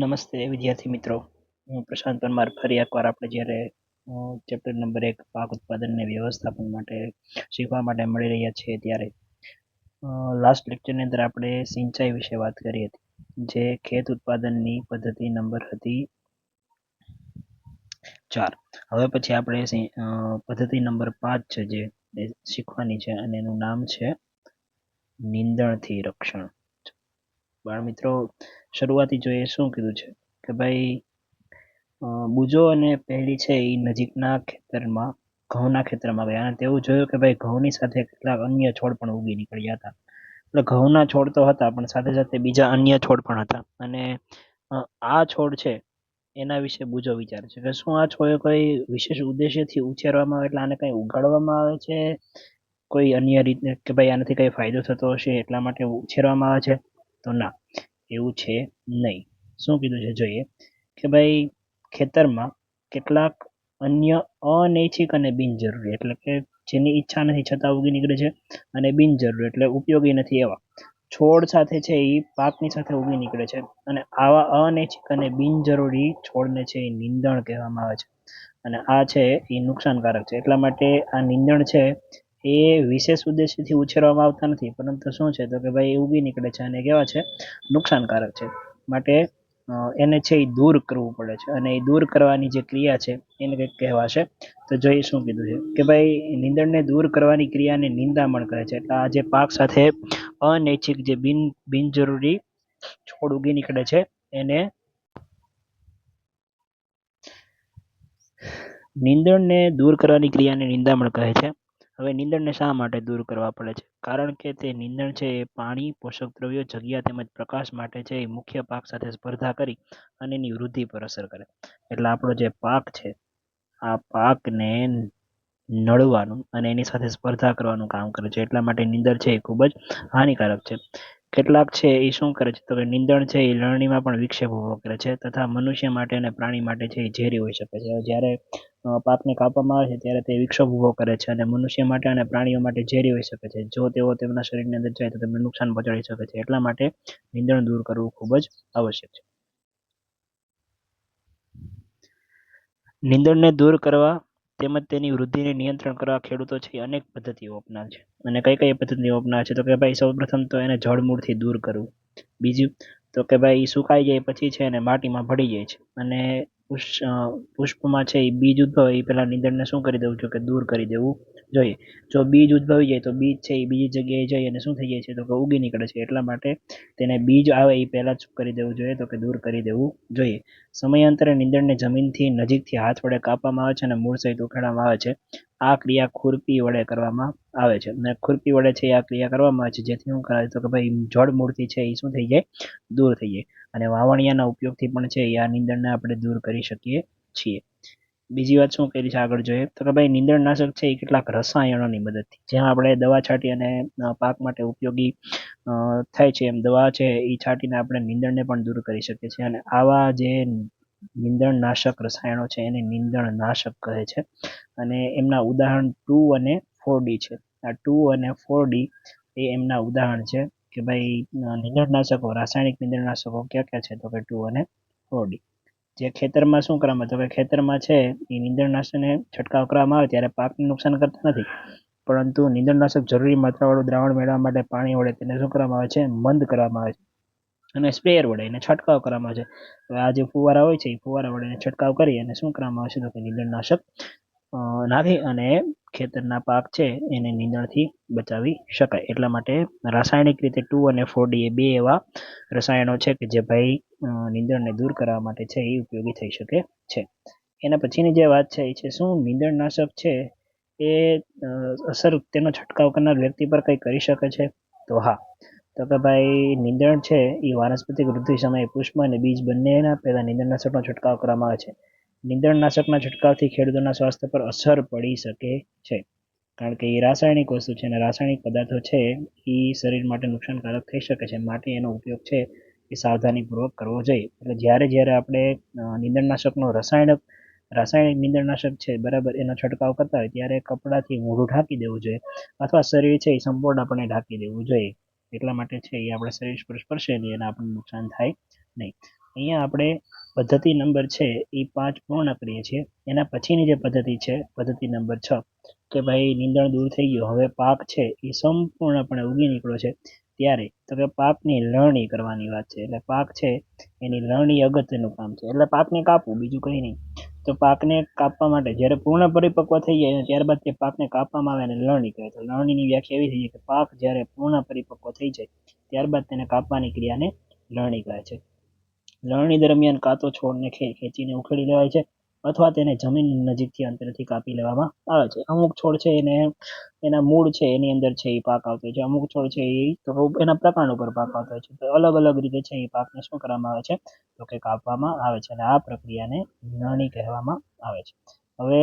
નમસ્તે વિદ્યાર્થી મિત્રો. હું પ્રશાંત પરમાર. ફરી એકવાર આપણે જ્યારે ચેપ્ટર નંબર એક પાક ઉત્પાદનને વ્યવસ્થાપન માટે શીખવા માટે મળી રહ્યા છીએ ત્યારે લાસ્ટ લેક્ચરની અંદર આપણે સિંચાઈ વિશે વાત કરી હતી. જે ખેત ઉત્પાદનની પદ્ધતિ નંબર હતી ચાર. હવે પછી આપણે પદ્ધતિ નંબર પાંચ છે જે શીખવાની છે અને એનું નામ છે નીંદણથી રક્ષણ. બાળ મિત્રો શરૂઆતી જોઈએ શું કીધું છે? કે ભાઈ બુજો અને પહેલી છે એ નજીકના ખેતરમાં, ઘઉંના ખેતરમાં ગયા. અને તેવું જોયું કે ભાઈ, ઘઉંની સાથે કેટલાક અન્ય છોડ પણ ઉગી નીકળ્યા હતા. એટલે ઘઉંના છોડ તો હતા, પણ સાથે સાથે બીજા અન્ય છોડ પણ હતા. અને આ છોડ છે, એના વિશે બુજો વિચારે છે કે શું આ છોડ કોઈ વિશેષ ઉદ્દેશ્યથી ઉછેરવામાં આવે? એટલે આને કંઈ ઉગાડવામાં આવે છે? કોઈ અન્ય રીતે કે ભાઈ, આનાથી કંઈ ફાયદો થતો હશે? એટલા માટે ઉછેરવામાં આવે છે? તો ના, એવું છે નહીં. શું કીધું છે જોઈએ? કે ભાઈ, ખેતરમાં કેટલાક અન્ય અનૈચ્છિક અને બિનજરૂરી, એટલે કે જેની ઈચ્છા નથી, છતાં ઉગી નીકળે છે અને બિનજરૂરી, એટલે ઉપયોગી નથી એવા. છોડ સાથે છે એ પાકની સાથે ઉગી નીકળે છે અને આવા અનૈચ્છિક અને બિનજરૂરી છોડને છે એ નીંદણ કહેવામાં આવે છે. અને આ છે એ નુકસાનકારક છે. એટલા માટે આ નીંદણ છે એ વિશેષ ઉદ્દેશ્યથી ઉછેરવામાં આવતા નથી. પરંતુ શું છે? તો કે ભાઈ ઉગી નીકળે છે અને કેવા છે? નુકસાનકારક છે. માટે એને છે એ દૂર કરવું પડે છે. અને એ દૂર કરવાની જે ક્રિયા છે, એને કંઈક કહેવાશે. તો જોઈએ શું કીધું છે? કે ભાઈ, નીંદણને દૂર કરવાની ક્રિયાને નિંદામણ કહે છે. એટલે આ જે પાક સાથે અનૈચ્છિક જે બિન, બિનજરૂરી છોડ ઉગી નીકળે છે, એને નીંદણને દૂર કરવાની ક્રિયાને નિંદામણ કહે છે. હવે નીંદણને શા માટે દૂર કરવા પડે છે? કારણ કે તે નીંદણ છે એ પાણી, પોષક દ્રવ્યો, જગ્યા તેમજ પ્રકાશ માટે છે એ મુખ્ય પાક સાથે સ્પર્ધા કરી અને એની વૃદ્ધિ પર અસર કરે. એટલે આપણો જે પાક છે, આ પાકને નડવાનું અને એની સાથે સ્પર્ધા કરવાનું કામ કરે છે. એટલા માટે નીંદર છે એ ખૂબ જ હાનિકારક છે. કેટલાક છે એ શું કરે છે? તો કે નીંદણ છે એ લણણીમાં પણ વિક્ષેપ ઊભો કરે છે તથા મનુષ્ય માટે અને પ્રાણી માટે છે એ ઝેરી હોઈ શકે છે. જ્યારે પાકને કાપવામાં આવે છે ત્યારે તે વિક્ષેપ ઊભો કરે છે અને મનુષ્ય માટે અને પ્રાણીઓ માટે ઝેરી હોઈ શકે છે. જો તેઓ તેમના શરીરની અંદર જાય તો તેમને નુકસાન પહોંચાડી શકે છે. એટલા માટે નીંદણ દૂર કરવું ખૂબ જ આવશ્યક છે. નીંદણને દૂર કરવા તેમજ તેની વૃદ્ધિને નિયંત્રણ કરવા ખેડૂતો છે અનેક પદ્ધતિઓ અપનાવે છે. અને કઈ કઈ પદ્ધતિઓ અપનાવે છે? તો કે ભાઈ સૌપ્રથમ તો એને જળમૂળથી દૂર કરવું. બીજું તો કે ભાઈ એ સુકાઈ જાય પછી છે એને માટીમાં ભળી જાય છે. અને પુષ- પુષ્પમાં છે એ બીજ ઉદ્ભવે એ પહેલાં નીંદણને શું કરી દેવું? જોઈએ કે દૂર કરી દેવું. જોઈએ. જો બીજ ઉદ્ભવી જાય તો બીજ છે એ બીજી જગ્યાએ જઈ અને શું થઈ જાય છે? તો કે ઉગી નીકળે છે. એટલા માટે તેને બીજ આવે એ પહેલાં જ શું કરી દેવું જોઈએ તો કે દૂર કરી દેવું જોઈએ. સમયાંતરે નીંદણને જમીનથી નજીકથી હાથ વડે કાપવામાં આવે છે અને મૂળ સહિત ઉખેડવામાં આવે છે. આ ક્રિયા ખુરપી વડે કરવામાં આવે છે. અને ખુરપી વડે છે એ આ ક્રિયા કરવામાં આવે છે. જેથી શું કરાવે તો કે ભાઈ જળ મૂળથી છે એ શું થઈ જાય? દૂર થઈ જાય. અને વાવણિયાના ઉપયોગથી પણ છે એ આ નીંદણને આપણે દૂર કરી શકીએ છીએ. બીજી વાત શું કરી છે આગળ જોઈએ. તો કે ભાઈ નીંદણનાશક છે એ કેટલાક રસાયણોની મદદથી, જ્યાં આપણે દવા છાંટી અને પાક માટે ઉપયોગી થાય છે એમ દવા છે એ છાંટીને આપણે નીંદણને પણ દૂર કરી શકીએ છીએ. અને આવા જે નીંદણનાશક રસાયણો છે એને નીંદણનાશક કહે છે. અને એમના ઉદાહરણ ટુ અને ફોર ડી છે. આ ટુ અને ફોર ડી એ એમના ઉદાહરણ છે કે ભાઈ નીંદણનાશકો, રાસાયણિક નીંદણનાશકો ક્યાં કયા છે? તો કે ટુ અને ફોર ડી. જે ખેતરમાં શું કરવામાં તો કે ખેતરમાં છે, એ નીંદણનાશકને છંટકાવ કરવામાં આવે ત્યારે પાકને નુકસાન કરતા નથી. પરંતુ નીંદણનાશક જરૂરી માત્રાવાળું દ્રાવણ મેળવવા માટે પાણી વડે તેને શું કરવામાં આવે છે? મંદ કરવામાં આવે છે. અને સ્પ્રેયર વડે એને છંટકાવ કરવામાં આવે છે. હવે આ જે ફુવારા હોય છે, એ ફુવારા વડે એને છંટકાવ કરી અને શું કરવામાં આવે છે? તો કે નીંદણનાશક નાખી અને ખેતરના પાક છે એને નીંદણથી બચાવી શકાય. એટલા માટે રાસાયણિક રીતે ટુ અને ફોર ડી એ બે એવા રસાયણો છે કે જે ભાઈ નીંદણને દૂર કરવા માટે છે, એ ઉપયોગી થઈ શકે છે. એના પછીની જે વાત છે, એ છે શું નીંદણનાશક છે એ અસર તેનો છંટકાવ કરનાર વ્યક્તિ પર કંઈ કરી શકે છે? તો હા. તો કે ભાઈ, નીંદણ છે એ વાનસ્પતિક વૃદ્ધિ સમયે પુષ્પ અને બીજ બંનેના પહેલાં નીંદણનાશકનો છંટકાવ કરવામાં આવે છે. નીંદણનાશકના છંટકાવથી ખેડૂતોના સ્વાસ્થ્ય પર અસર પડી શકે છે. કારણ કે એ રાસાયણિક વસ્તુ છે અને રાસાયણિક પદાર્થો છે, એ શરીર માટે નુકસાનકારક થઈ શકે છે. માટે એનો ઉપયોગ છે એ સાવધાનીપૂર્વક કરવો જોઈએ. એટલે જ્યારે જ્યારે આપણે નિંદણનાશકનો રસાયણક, રાસાયણિક નીંદણનાશક છે, બરાબર, એનો છંટકાવ કરતા હોય, ત્યારે કપડાથી મોઢું ઢાંકી દેવું જોઈએ અથવા શરીર છે એ સંપૂર્ણપણે ઢાંકી દેવું જોઈએ. એટલા માટે છે એ આપણે શરીર પર સ્પર્શે નહીં અને આપણને નુકસાન થાય નહીં. અહીંયા આપણે પદ્ધતિ નંબર છે એ પાંચ પૂર્ણ કરીએ છીએ. એના પછીની જે પદ્ધતિ છે, પદ્ધતિ નંબર છ, કે ભાઈ નીંદણ દૂર થઈ ગયું, હવે પાક છે એ સંપૂર્ણપણે ઉગી નીકળ્યો છે. ત્યારે તો કે પાકની લણણી કરવાની વાત છે. એટલે પાક છે એની લણણી અગત્યનું કામ છે. એટલે પાકને કાપવું, બીજું કંઈ નહીં. તો પાકને કાપવા માટે જ્યારે પૂર્ણ પરિપક્વ થઈ જાય ત્યારબાદ તે પાકને કાપવામાં આવે અને લણણી કહે તો લણણીની વ્યાખ્યા એવી થઈ જાય કે પાક જ્યારે પૂર્ણ પરિપક્વ થઈ જાય, ત્યારબાદ તેને કાપવાની ક્રિયાને લણણી કહે છે. લણણી દરમિયાન કાં તો છોડને ખેંચીને ઉખેડી લેવાય છે અથવા તેને જમીન નજીકથી અંતરથી કાપી લેવામાં આવે છે. અમુક છોડ છે એને, એના મૂળ છે, એની અંદર છે, એ પાક આવતો હોય છે. અમુક છોડ છે એ એના પ્રકાર ઉપર પાક આવતો હોય છે. તો અલગ અલગ રીતે છે એ પાકને શું કરવામાં આવે છે? તો કે કાપવામાં આવે છે અને આ પ્રક્રિયાને લણણી કહેવામાં આવે છે. હવે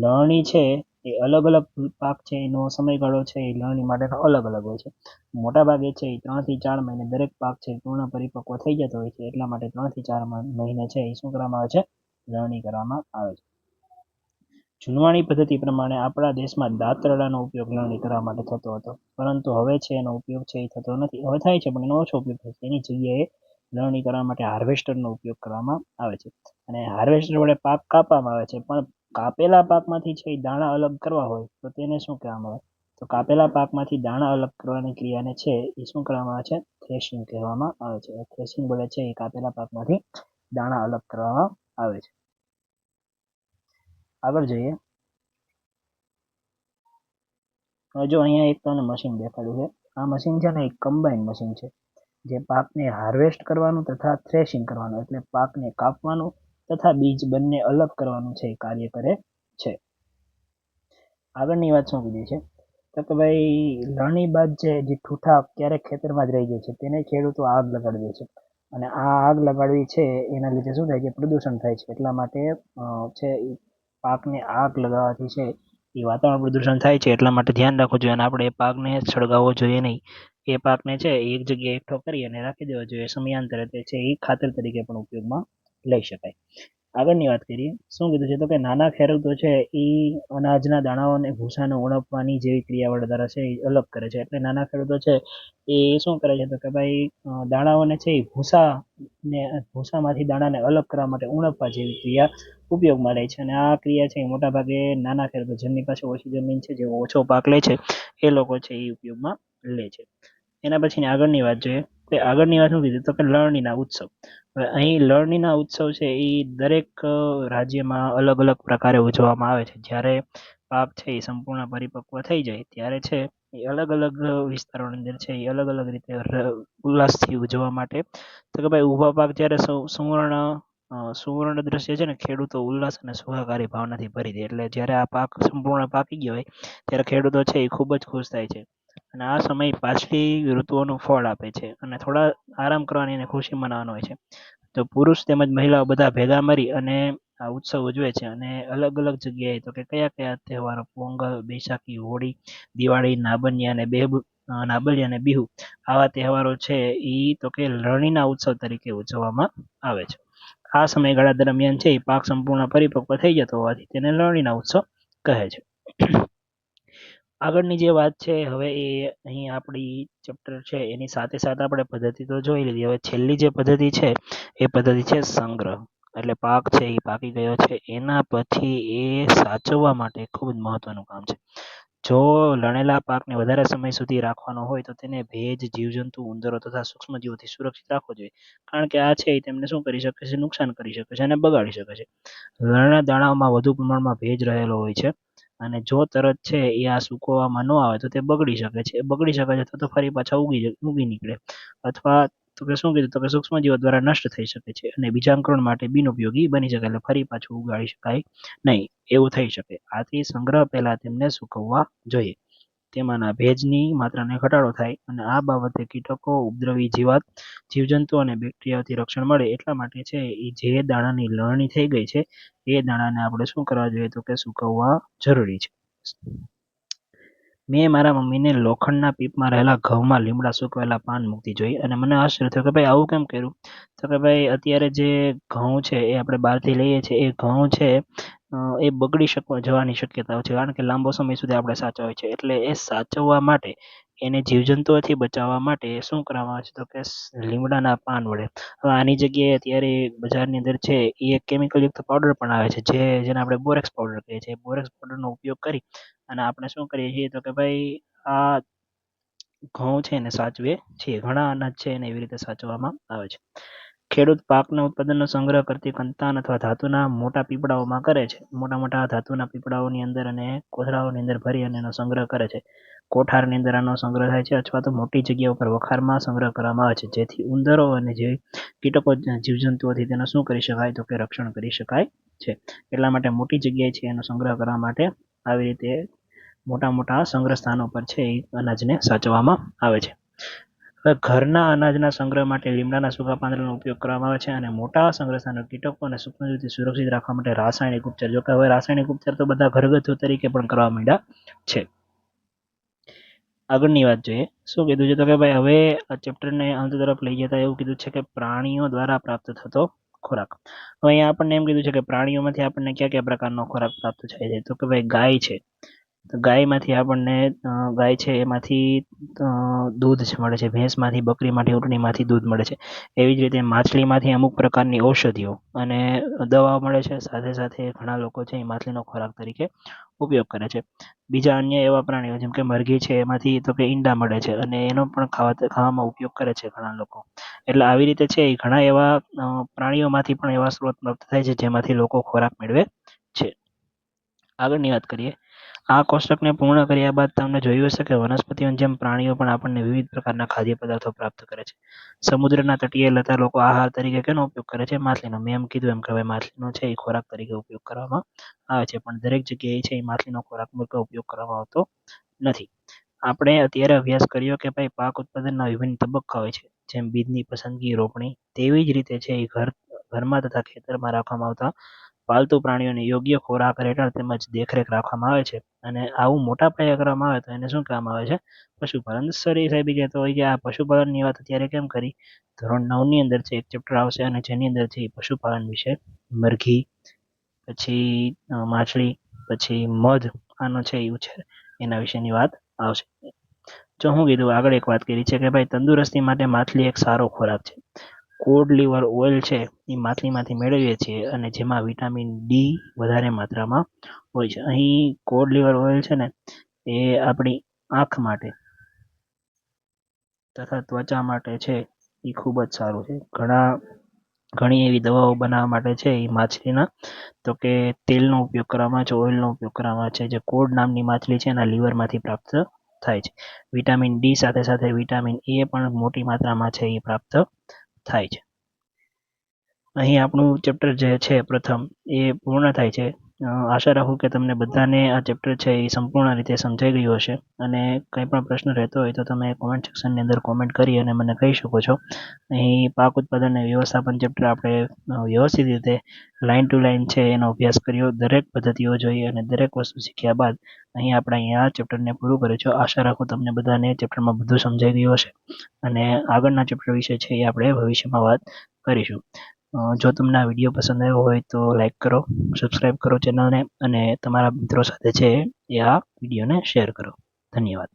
લણણી છે એ અલગ અલગ પાક છે, એનો સમયગાળો છે, એ લણણી માટેનો અલગ અલગ હોય છે. મોટાભાગે છે એ ત્રણથી ચાર મહિને દરેક પાક છે, પૂર્ણ પરિપક્વ થઈ જતો હોય છે, એટલા માટે ત્રણથી ચાર મહિને છે એ શું કરવામાં આવે છે? લણણી કરવામાં આવે છે. જૂનવાણી પદ્ધતિ પ્રમાણે આપણા દેશમાં દાંતરડાનો ઉપયોગ લણણી કરવા માટે થતો હતો. પરંતુ હવે છે એનો ઉપયોગ છે એ થતો નથી. હવે થાય છે, પણ એનો ઓછો ઉપયોગ થાય છે. એની જગ્યાએ લણણી કરવા માટે હાર્વેસ્ટરનો ઉપયોગ કરવામાં આવે છે. અને હાર્વેસ્ટર વડે પાક કાપવામાં આવે છે, પણ કાપેલા પાકમાંથી છે દાણા અલગ કરવા હોય, તો તેને શું કહેવામાં આવે? તો કાપેલા પાકમાંથી દાણા અલગ કરવાની ક્રિયાને છે એ શું કરવામાં આવે છે? થ્રેશિંગ કહેવામાં આવે છે. થ્રેશિંગ બોલે છે એ કાપેલા પાકમાંથી દાણા અલગ કરવામાં આવે છે. આગળ જોઈએ. જો અહીંયા એક તમને મશીન દેખાડ્યું છે. આ મશીન છે ને એક કમ્બાઈન મશીન છે. જે પાકને હાર્વેસ્ટ કરવાનું તથા થ્રેશિંગ કરવાનું, એટલે પાકને કાપવાનું તથા બીજ બંને અલગ કરવાનું છે, એ કાર્ય કરે છે. આગળની વાત શું કીધી છે? તો કે ભાઈ લણણી બાદ જે જે ઠૂઠા ક્યારેક ખેતરમાં જ રહી જાય છે, તેને ખેડૂતો આગ લગાડી દે છે. અને આ આગ લગાડવી છે, એના લીધે શું થાય છે, પ્રદૂષણ થાય છે. એટલા માટે છે પાકને આગ લગાવવાથી છે, એ વાતાવરણ પ્રદૂષણ થાય છે. એટલા માટે ધ્યાન રાખવું જોઈએ અને આપણે એ પાકને સળગાવવો જોઈએ નહીં. એ પાકને છે, એક જગ્યાએ એકઠો કરી અને રાખી દેવો જોઈએ. સમયાંતરે તે છે, એ ખાતર તરીકે પણ ઉપયોગમાં લઈ શકાય. આગળની વાત કરીએ, શું કીધું છે? તો કે નાના ખેડૂતો છે, એ અનાજના દાણાઓને ભૂસાને ઉણપવાની જેવી ક્રિયા વડે દ્વારા છે, એ અલગ કરે છે. એટલે નાના ખેડૂતો છે, એ શું કરે છે? તો કે ભાઈ દાણાઓને છે એ ભૂસાને, ભૂસામાંથી દાણાને અલગ કરવા માટે ઉણપવા જેવી ક્રિયા ઉપયોગમાં લે છે. અને આ ક્રિયા છે એ મોટાભાગે નાના ખેડૂતો, જેમની પાસે ઓછી જમીન છે જે ઓછો પાક લે છે, એ લોકો છે એ ઉપયોગમાં લે છે. એના પછીની આગળની વાત જોઈએ. કે આગળની વાત શું કીધું તો કે લણણીના ઉત્સવ. હવે અહીં લણણીના ઉત્સવ છે એ દરેક રાજ્યમાં અલગ અલગ પ્રકારે ઉજવવામાં આવે છે. જ્યારે પાક છે એ સંપૂર્ણ પરિપક્વ થઈ જાય, ત્યારે છે એ અલગ અલગ વિસ્તારોની અંદર છે એ અલગ અલગ રીતે ઉલ્લાસથી ઉજવવા માટે. તો કે ભાઈ ઊભા પાક જ્યારે સુવર્ણ સુવર્ણ દ્રશ્ય છે ને, ખેડૂતો ઉલ્લાસ અને સુખાકારી ભાવનાથી ભરી દે. એટલે જ્યારે આ પાક સંપૂર્ણ પાકી ગયો હોય, ત્યારે ખેડૂતો છે એ ખૂબ જ ખુશ થાય છે. અને આ સમય પાછલી ઋતુઓનું ફળ આપે છે. અને થોડા આરામ કરવાની અને ખુશી મનાવવાનો હોય છે. તો પુરુષ તેમજ મહિલાઓ બધા ભેગા મળી અને આ ઉત્સવ ઉજવે છે. અને અલગ અલગ જગ્યાએ તો કે કયા કયા તહેવારો, પોંગલ, બૈસાખી, હોળી, દિવાળી નાબનિયા અને બેહુ નાબલિયા અને બિહુ આવા તહેવારો છે એ તો કે લણણીના ઉત્સવ તરીકે ઉજવવામાં આવે છે. આ સમયગાળા દરમિયાન છે એ પાક સંપૂર્ણ પરિપક્વ થઈ જતો હોવાથી તેને લણણીના ઉત્સવ કહે છે. આગળની જે વાત છે, હવે એ અહીં આપણી ચેપ્ટર છે, એની સાથે સાથે આપણે પદ્ધતિ તો જોઈ લીધી. હવે છેલ્લી જે પદ્ધતિ છે, એ પદ્ધતિ છે સંગ્રહ. એટલે પાક છે એ પાકી ગયો છે. એના પછી એ સાચવવા માટે ખૂબ જ મહત્વનું કામ છે. જો લણેલા પાકને વધારે સમય સુધી રાખવાનો હોય, તો તેને ભેજ, જીવજંતુ, ઉંદરો તથા સૂક્ષ્મજીવોથી સુરક્ષિત રાખવો જોઈએ. કારણ કે આ છે એ તેમને શું કરી શકે છે? નુકસાન કરી શકે છે અને બગાડી શકે છે. લણણા દાણાઓમાં વધુ પ્રમાણમાં ભેજ રહેલો હોય છે. અને જો તરત છે એ આ સૂકવવામાં ન આવે તો તે બગડી શકે છે. બગડી શકે છે તો ફરી પાછા ઉગી ઉગી નીકળે. અથવા તો કે શું કીધું? તો કે સૂક્ષ્મજીવો દ્વારા નષ્ટ થઈ શકે છે અને બીજાંકરણ માટે બિનઉપયોગી બની શકે એટલે ફરી પાછું ઉગાડી શકાય નહીં. એવું થઈ શકે. આથી સંગ્રહ પહેલાં તેમને સૂકવવા જોઈએ. તેમાંના ભેજની માત્રાને ઘટાડો થાય અને આ બાબતે કીટકો, ઉપદ્રવી જીવાત, જીવજંતુ અને બેક્ટેરિયાઓથી રક્ષણ મળે એટલા માટે છે એ જે દાણાની લણણી થઈ ગઈ છે, એ દાણાને આપણે શું કરવા જોઈએ તો કે સૂકવવા જરૂરી છે. મેં મારા મમ્મીને લોખંડના પીપમાં રહેલા ઘઉંમાં લીમડા સૂકવેલા પાન મૂકતી જોઈ અને મને આશ્ચર્ય થયું કે ભાઈ, આવું કેમ કર્યું? તો કે ભાઈ, અત્યારે જે ઘઉં છે એ આપણે બહારથી લઈએ છીએ, એ ઘઉં છે એ બગડી શકવા જવાની શક્યતાઓ છે. કારણ કે લાંબો સમય સુધી આપણે સાચવીએ છે. એટલે એ સાચવવા માટે એને જીવજંતુઓથી બચાવવા માટે શું કરવામાં આવે છે? તો કે લીમડાના પાન વડે. હવે આની જગ્યાએ અત્યારે બજારની અંદર છે, એ એક કેમિકલયુક્ત પાવડર પણ આવે છે, જે, જેને આપણે બોરેક્સ પાવડર કહીએ છીએ. બોરેક્સ પાવડરનો ઉપયોગ કરી અને આપણે શું કરીએ છીએ? તો કે ભાઈ, આ ઘઉં છે એને સાચવીએ છીએ ઘણા અનાજ છે એને એવી રીતે સાચવવામાં આવે છે. ખેડૂત પાકના ઉત્પાદનનો સંગ્રહ કરતી કંતાન અથવા ધાતુના મોટા પીપળાઓમાં કરે છે. મોટા મોટા ધાતુના પીપળાઓની અંદર અને કોથળાઓની અંદર ભરી અને એનો સંગ્રહ કરે છે. કોઠારની અંદર આનો સંગ્રહ થાય છે અથવા તો મોટી જગ્યા ઉપર વખારમાં સંગ્રહ કરવામાં આવે છે. જેથી ઉંદરો અને જે કીટકો, જીવજંતુઓથી તેનો શું કરી શકાય તો કે રક્ષણ કરી શકાય છે. એટલા માટે મોટી જગ્યાએ છે એનો સંગ્રહ કરવા માટે આવી રીતે મોટા મોટા સંગ્રહ સ્થાનો પર છે એ અનાજને સાચવવામાં આવે છે. ઘરના અનાજના સંગ્રહ માટે લીમડાના સૂકા પાંદડાનો ઉપયોગ કરવામાં આવે છે અને મોટા સંગ્રહ કીટકો અને સૂક્ષ્મજીવથી સુરક્ષિત રાખવા માટે રાસાયણિક ઉપચાર. જોકે હવે રાસાયણિક ઉપચાર તો બધા ઘરગથ્થુ તરીકે પણ કરવા માંડ્યા છે. આગળની વાત જોઈએ. શું કીધું છે તો કે ભાઈ હવે આ ચેપ્ટરને અંત તરફ લઈ જતા એવું કીધું છે કે પ્રાણીઓ દ્વારા પ્રાપ્ત થતો ખોરાક. હવે અહીંયા આપણને એમ કીધું છે કે પ્રાણીઓમાંથી આપણને કયા કયા પ્રકારનો ખોરાક પ્રાપ્ત થાય છે? તો કે ભાઈ ગાય છે. ગાયમાંથી આપણને ગાય છે એમાંથી દૂધ મળે છે. ભેંસમાંથી, બકરીમાંથી ઊંટણીમાંથી દૂધ મળે છે. એવી જ રીતે માછલીમાંથી અમુક પ્રકારની ઔષધિઓ અને દવાઓ મળે છે. સાથે સાથે ઘણા લોકો છે એ માછલીનો ખોરાક તરીકે ઉપયોગ કરે છે. બીજા અન્ય એવા પ્રાણીઓ જેમ કે મરઘી છે, એમાંથી તો કે ઈંડા મળે છે અને એનો પણ ખાવા, ખાવામાં ઉપયોગ કરે છે ઘણા લોકો. એટલે આવી રીતે છે એ ઘણા એવા પ્રાણીઓમાંથી પણ એવા સ્ત્રોત પ્રાપ્ત થાય છે જેમાંથી લોકો ખોરાક મેળવે છે. આગળની વાત કરીએ આ કોષ્ટકને પૂર્ણ કર્યા બાદ તમને જોયું હશે કે વનસ્પતિઓની જેમ પ્રાણીઓ પણ આપણને વિવિધ પ્રકારના ખાદ્ય પદાર્થો પ્રાપ્ત કરે છે. સમુદ્રના તટીય લતા લોકો આહાર તરીકે કેનો ઉપયોગ કરે છે? માછલીનો. મેં એમ કીધું એમ કે હવે માછલીનો છે એ ખોરાક તરીકે ઉપયોગ કરવામાં આવે છે, પણ દરેક જગ્યાએ છે એ માછલીનો ખોરાક મૂળકે ઉપયોગ કરવામાં આવતો નથી. આપણે અત્યારે અભ્યાસ કર્યો કે ભાઈ પાક ઉત્પાદનના વિભિન્ન તબક્કા હોય છે, જેમ બીજની પસંદગી રોપણી, તેવી જ રીતે છે એ ઘર, ઘરમાં તથા ખેતરમાં રાખવામાં આવતા પાલતુ પ્રાણીઓને યોગ્ય ખોરાક રહેઠાણ તેમજ દેખરેખ રાખવામાં આવે છે અને આવું મોટા પાયે કરવામાં આવે તો એને શું કહેવામાં આવે છે? પશુપાલન. સરી સાહેબી કહેતો હોય કે આ પશુપાલનની વાત અત્યારે કેમ કરી? ધોરણ નવની અંદર છે, એક ચેપ્ટર આવશે અને જેની અંદર છે એ પશુપાલન વિશે. મરઘી, પછી માછલી, પછી મધ, આનો છે એવું છે એના વિશેની વાત આવશે. જો હું કીધું, આગળ એક વાત કરી છે કે ભાઈ, તંદુરસ્તી માટે માછલી એક સારો ખોરાક છે. કોડ લીવર ઓઇલ છે એ માછલીમાંથી મેળવીએ છીએ અને જેમાં વિટામિન ડી વધારે માત્રામાં હોય છે. અહીં કોડ લીવર ઓઇલ છે ને, એ આપણી આંખ માટે તથા ત્વચા માટે છે એ ખૂબ જ સારું છે. ઘણા, ઘણી એવી દવાઓ બનાવવા માટે છે એ માછલીના. તો કે તેલનો ઉપયોગ કરવામાં છે, ઓઇલનો ઉપયોગ કરવામાં છે, જે કોડ નામની માછલી છે એના લીવરમાંથી પ્રાપ્ત થાય છે. વિટામિન ડી સાથે સાથે વિટામિન એ પણ મોટી માત્રામાં છે એ પ્રાપ્ત થાય છે. અહીં આપણું ચેપ્ટર જે છે પ્રથમ એ પૂર્ણ થાય છે. આશા રાખું કે તમને બધાને આ ચેપ્ટર છે એ સંપૂર્ણ રીતે સમજાઈ ગયું હશે. અને કંઈ પણ પ્રશ્ન રહેતો હોય તો તમે કોમેન્ટ સેક્શનની અંદર કોમેન્ટ કરી અને મને કહી શકો છો. અહીં પાક ઉત્પાદન અને વ્યવસ્થાપન ચેપ્ટર આપણે વ્યવસ્થિત રીતે લાઇન ટુ લાઇન છે એનો અભ્યાસ કર્યો. દરેક પદ્ધતિઓ જોઈ અને દરેક વસ્તુ શીખ્યા બાદ અહીં આપણે અહીંયા આ ચેપ્ટરને પૂરું કર્યું છે. આશા રાખું તમને બધાને ચેપ્ટરમાં બધું સમજાઈ ગયું હશે. અને આગળના ચેપ્ટર વિશે છે એ આપણે ભવિષ્યમાં વાત કરીશું. જો તમને આ વીડિયો પસંદ આવ્યો હોય તો લાઇક કરો સબસ્ક્રાઈબ કરો ચેનલને અને તમારા મિત્રો સાથે છે એ આ વિડીયોને શેર કરો. ધન્યવાદ.